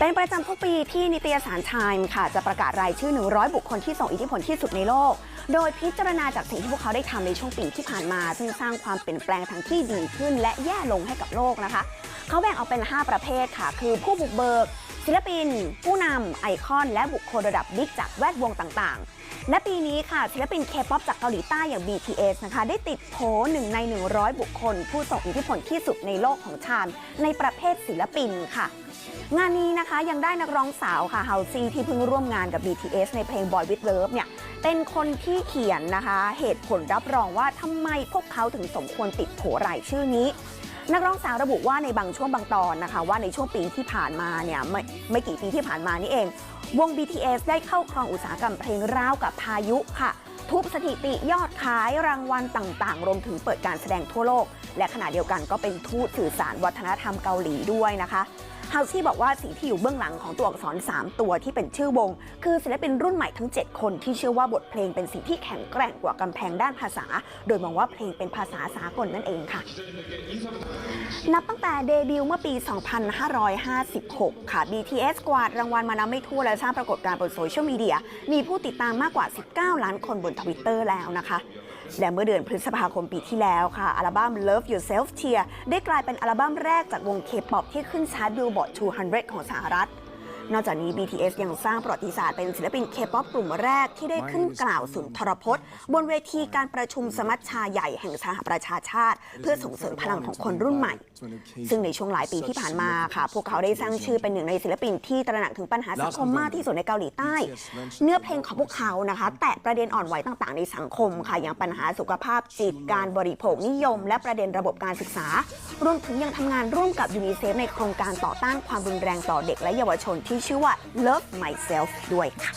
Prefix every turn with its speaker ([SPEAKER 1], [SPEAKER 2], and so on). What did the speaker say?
[SPEAKER 1] เป็นประจำทุกปีที่นิตยสารไทม์ค่ะ จะประกาศรายชื่อ 100 บุคคลที่ส่งอิทธิพลที่สุดในโลก โดยพิจารณาจากสิ่งที่พวกเขาได้ทำในช่วงปีที่ผ่านมา ซึ่งสร้างความเปลี่ยนแปลงทั้งที่ดีขึ้นและแย่ลงให้กับโลกนะคะ เขาแบ่งออกเป็น 5 ประเภทค่ะ คือผู้บุกเบิก ศิลปิน ผู้นำไอคอนและบุคคลระดับบิ๊กจากแวดวงต่างๆ และปีนี้ค่ะศิลปินเคป๊อปจากเกาหลีใต้อย่าง BTS นะคะ ได้ติดโผหนึ่งใน 100 บุคคล ผู้ส่งอิทธิพลที่สุดในโลกของชาญในประเภทศิลปินค่ะงานนี้นะคะยังได้นักร้องสาวค่ะเฮาซีที่เพิ่งร่วมงานกับ BTS ในเพลง Boy with Love เนี่ยเป็นคนที่เขียนนะคะ เหตุผลรับรองว่าทำไมพวกเขาถึงสมควรติดโผรายชื่อนี้ นักร้องสาวระบุว่าในบางช่วงบางตอนนะคะ ว่าในช่วงปีที่ผ่านมาเนี่ยไม่ไม่กี่ปีที่ผ่านมานี่เอง วง BTS ได้เข้าครองอุตสาหกรรมเพลงราวกับพายุค่ะ ทุบสถิติยอดขายรางวัลต่างๆ รวมถึงเปิดการแสดงทั่วโลก และขณะเดียวกันก็เป็นทูตสื่อสารวัฒนธรรมเกาหลีด้วยนะคะ เฮาซี่บอกว่าสิ่งที่อยู่เบื้องหลังของตัวอักษร 3 ตัวที่เป็นชื่อวง คือศิลปินรุ่นใหม่ทั้ง 7 คนที่เชื่อว่าบทเพลงเป็นสิ่งที่แข็งแกร่งกว่ากำแพงด้านภาษา โดยมองว่าเพลงเป็นภาษาสากลนั่นเองค่ะ นับตั้งแต่เดบิวต์เมื่อปี 2556 ค่ะ BTS กวาดรางวัลมานับไม่ถ้วและสร้างปรากฏการณ์บนโซเชียลมีเดีย มีผู้ติดตามมากกว่า 19 ล้านคนบนทวิตเตอร์แล้วนะคะ และเมื่อเดือนพฤษภาคมปีที่แล้วค่ะ อัลบั้ม Love Yourself Tear ได้กลายเป็นอัลบั้มแรกจากวง K-POP ที่ขึ้นชาร์ตบิลบอร์ด 200 ของสหรัฐ นอกจากนี้ BTS ยังสร้างประวัติศาสตร์เป็นศิลปิน K-POP กลุ่มแรกที่ได้ขึ้นกล่าวสุนทรพจน์ บนเวทีการประชุมสมัชชาใหญ่แห่งสหประชาชาติ เพื่อส่งเสริมพลังของคนรุ่นใหม่ ซึ่งในช่วงหลายปีที่ผ่านมาค่ะ พวกเขาได้สร้างชื่อเป็นหนึ่งในศิลปินที่ตระหนักถึงปัญหาสังคมมากที่สุดในเกาหลีใต้ เนื้อเพลงของพวกเขานะคะ แตะประเด็นอ่อนไหวต่างๆ ในสังคมค่ะอย่างปัญหาสุขภาพจิตการบริโภคนิยม และประเด็นระบบการศึกษารวมถึงยังทำงานร่วมกับยูนิเซฟในโครงการต่อต้านความรุนแรงต่อเด็กและเยาวชนที่ชื่อว่า Love Myself ด้วยค่ะ